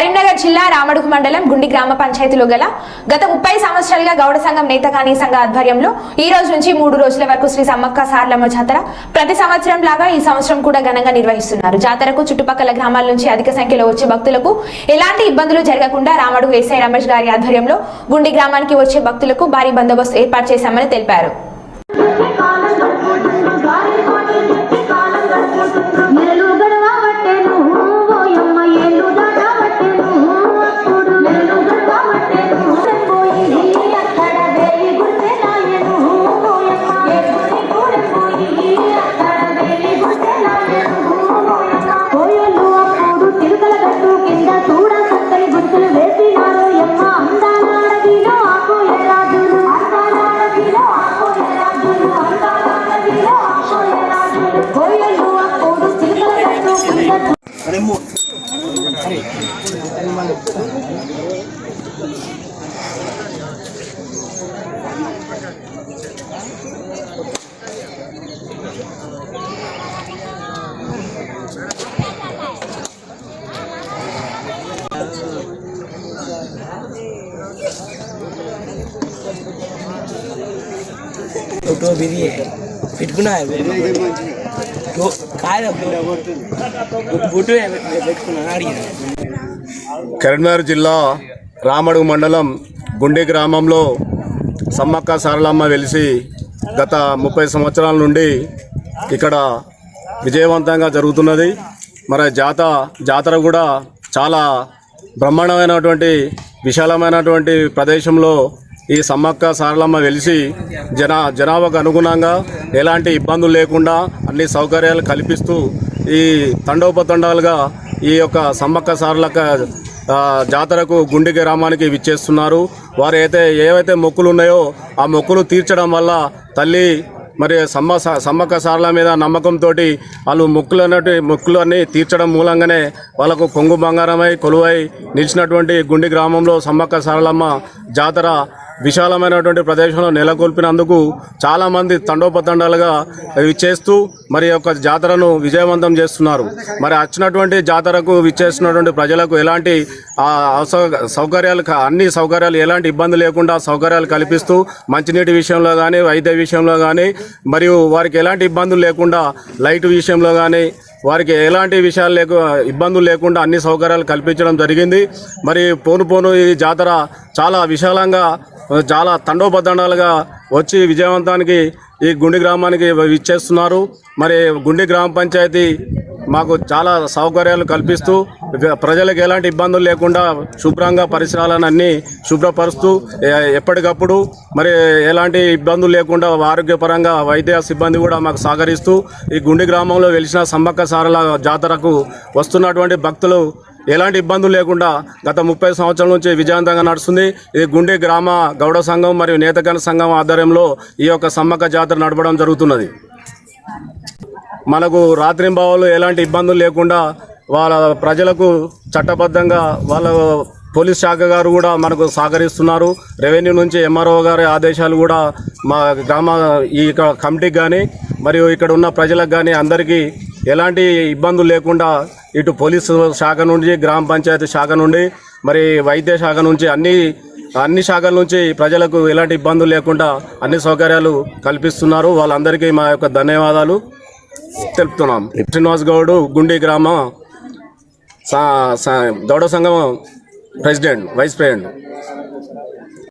కరీంనగర్ జిల్లా రామడుగు మండలం గుండి గ్రామ పంచాయతీలో గల గత ముప్పై సంవత్సరాలుగా గౌడ సంఘం నేతకాని సంఘ ఆధ్వర్యంలో ఈ రోజు నుంచి మూడు రోజుల వరకు శ్రీ సమ్మక్క సార్లమ్మ జాతర ప్రతి సంవత్సరం లాగా ఈ సంవత్సరం కూడా ఘనంగా నిర్వహిస్తున్నారు. జాతరకు చుట్టుపక్కల గ్రామాల నుంచి అధిక సంఖ్యలో వచ్చే భక్తులకు ఎలాంటి ఇబ్బందులు జరగకుండా రామడుగు ఎస్ఐ రమేష్ గారి ఆధ్వర్యంలో గుండి గ్రామానికి వచ్చే భక్తులకు భారీ బందోబస్తు ఏర్పాటు చేశామని తెలిపారు. ఫోటో బిది పెట్టుకున్నా రో- కాదు ఫోటో పెట్టుకున్నా అడిగిన కరీంనగర్ జిల్లా రామడుగు మండలం గుండె గ్రామంలో సమ్మక్క సారలమ్మ వెలిసి గత ముప్పై సంవత్సరాల నుండి ఇక్కడ విజయవంతంగా జరుగుతున్నది. మరి జాత జాతర కూడా చాలా బ్రహ్మాండమైనటువంటి విశాలమైనటువంటి ప్రదేశంలో ఈ సమ్మక్క సారలమ్మ వెలిసి జనా జనాభాకు అనుగుణంగా ఎలాంటి ఇబ్బందులు లేకుండా అన్ని సౌకర్యాలు కల్పిస్తూ ఈ తండోపతండాలుగా ఈ యొక్క సమ్మక్క సారలక్క జాతరకు గుండె గ్రామానికి విచ్చేస్తున్నారు వారు అయితే ఏవైతే మొక్కులు ఉన్నాయో ఆ మొక్కులు తీర్చడం వల్ల తల్లి మరి సమ్మ సమ్మక్క సారల మీద నమ్మకంతో వాళ్ళు మొక్కులు అన్నటి మొక్కులు అన్నీ తీర్చడం మూలంగానే వాళ్ళకు కొంగు బంగారమై కొలువై నిలిచినటువంటి గుండి గ్రామంలో సమ్మక్క సారలమ్మ జాతర విశాలమైనటువంటి ప్రదేశంలో నెలకొల్పినందుకు చాలామంది తండోపతండాలుగా విచ్చేస్తూ మరి యొక్క జాతరను విజయవంతం చేస్తున్నారు. మరి వచ్చినటువంటి జాతరకు విచ్చేస్తున్నటువంటి ప్రజలకు ఎలాంటి సౌకర్యాలు అన్ని సౌకర్యాలు ఎలాంటి ఇబ్బంది లేకుండా సౌకర్యాలు కల్పిస్తూ మంచినీటి విషయంలో కానీ వైద్య విషయంలో కానీ మరియు వారికి ఎలాంటి ఇబ్బందులు లేకుండా లైట్ విషయంలో కానీ వారికి ఎలాంటి విషయాలు లేకు ఇబ్బందులు లేకుండా అన్ని సౌకర్యాలు కల్పించడం జరిగింది. మరి పోను పోను ఈ జాతర చాలా విశాలంగా చాలా తండోపతండాలుగా వచ్చి విజయవంతానికి ఈ గుండి గ్రామానికి ఇచ్చేస్తున్నారు మరి గుండి గ్రామ పంచాయతీ మాకు చాలా సౌకర్యాలు కల్పిస్తూ ప్రజలకు ఎలాంటి ఇబ్బందులు లేకుండా శుభ్రంగా పరిసరాలను అన్ని శుభ్రపరుస్తూ ఎప్పటికప్పుడు మరి ఎలాంటి ఇబ్బందులు లేకుండా ఆరోగ్యపరంగా వైద్య సిబ్బంది కూడా మాకు సహకరిస్తూ ఈ గుండి గ్రామంలో వెలిసిన సమ్మక్క సారల జాతరకు వస్తున్నటువంటి భక్తులు ఎలాంటి ఇబ్బందులు లేకుండా గత ముప్పై సంవత్సరాల నుంచి విజయవంతంగా నడుస్తుంది. ఇది గుండె గ్రామ గౌడ సంఘం మరియు నేతకన సంఘం ఆధ్వర్యంలో ఈ యొక్క సమ్మక్క జాతర నడపడం జరుగుతున్నది. మనకు రాత్రింబావులు ఎలాంటి ఇబ్బందులు లేకుండా వాళ్ళ ప్రజలకు చట్టబద్ధంగా వాళ్ళ పోలీస్ శాఖ గారు కూడా మనకు సహకరిస్తున్నారు. రెవెన్యూ నుంచి ఎంఆర్ఓ గారి ఆదేశాలు కూడా మా గ్రామ ఈ కమిటీకి కానీ మరియు ఇక్కడ ఉన్న ప్రజలకు కానీ అందరికీ ఎలాంటి ఇబ్బందులు లేకుండా ఇటు పోలీసు శాఖ నుండి గ్రామ పంచాయతీ శాఖ నుండి మరి వైద్య శాఖ నుంచి అన్ని అన్ని శాఖల నుంచి ప్రజలకు ఎలాంటి ఇబ్బందులు లేకుండా అన్ని సౌకర్యాలు కల్పిస్తున్నారు. వాళ్ళందరికీ మా యొక్క ధన్యవాదాలు. తెలుపుతున్నాం. శ్రీనివాస్ గౌడ్ గుండి గ్రామ సా- గౌడ సంఘం ప్రెసిడెంట్ వైస్ ప్రెసిడెంట్.